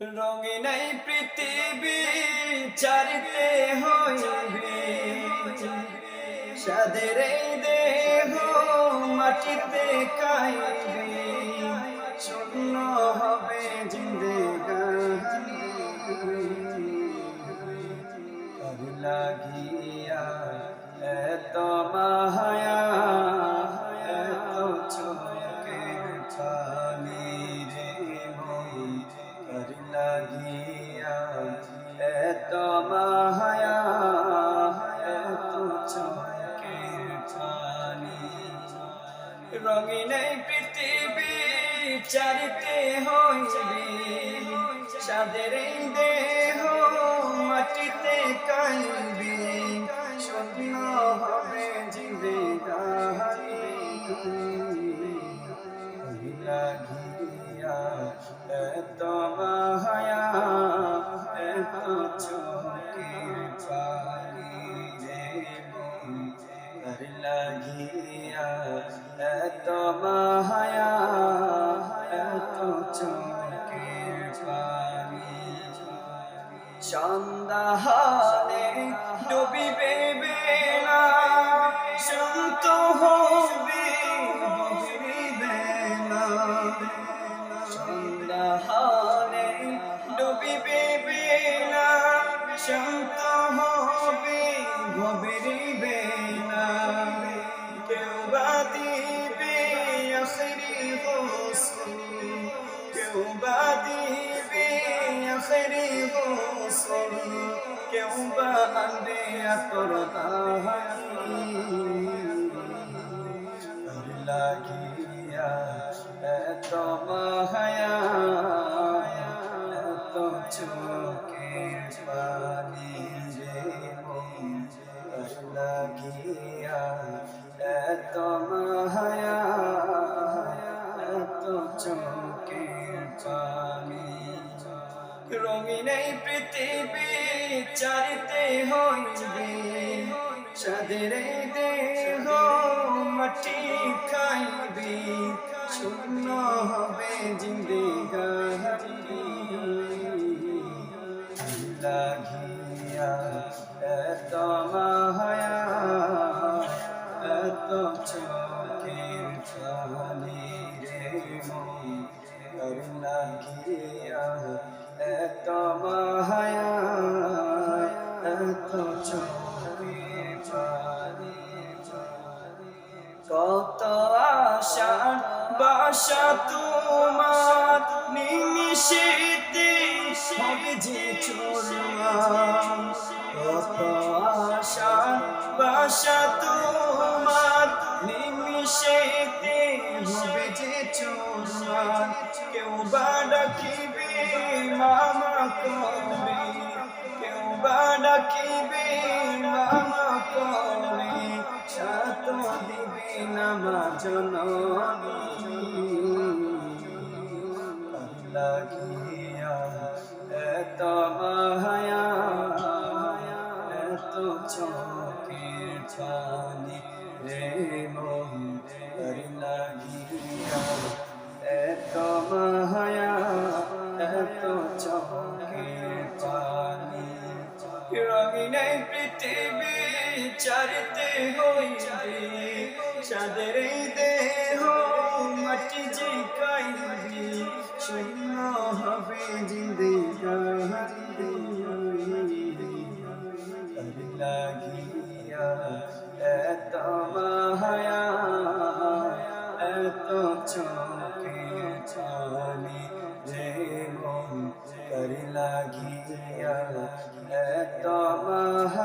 রঙিন নাই পৃথিবী চারিতে হইবে। সাদের দেহ মাটিতে কাইবে। শূন্য হবে জিন্দেগানি। কর চারিতে হইবে সাদের দেহ মাটিতে কাইবে স্বপ্ন হবে জিবে লাগিয়া এত মায়া সন্ধ্যাহালে ডুবিবে বেলা শান্ত হবে বেলা। সন্ধ্যাহালে ডুবিবে বেলা শান্ত তাহারি তোর লাগিয়া এত মায়া এত চোখের পানি রে লাগিয়া এত মায়া এত চোখের পানি রঙিন এই পৃথিবী চারিতে হইবে। সাদের দেহ মাটি খাইবে। শূন্য হবে জিন্দেগানি লাগিয়া এত মায়া, এত চোখের পানি রে মন। লাগিয়া এত মায়া কত আশার বাসা তোমার নিমিষেতে হবে যে চোরমার কত আশার বাসা তোমার নিমিষেতে হবে যে চোরমার কেউ বা ডাকিবে, মামা করে কেউ বা ডাকিবে মামা করে সাত দিবে নামাজ লাগিয়া এত মায়া, এত চোখের পানি রে মন। লাগিয়া এত মায়া, এত চোখের এই দেহ মাটি যে কাইবি শূন্য হবে তার লাগিয়া এত মায়া এত চোখে চানি রে মন কর লাগিয়া এত মায়া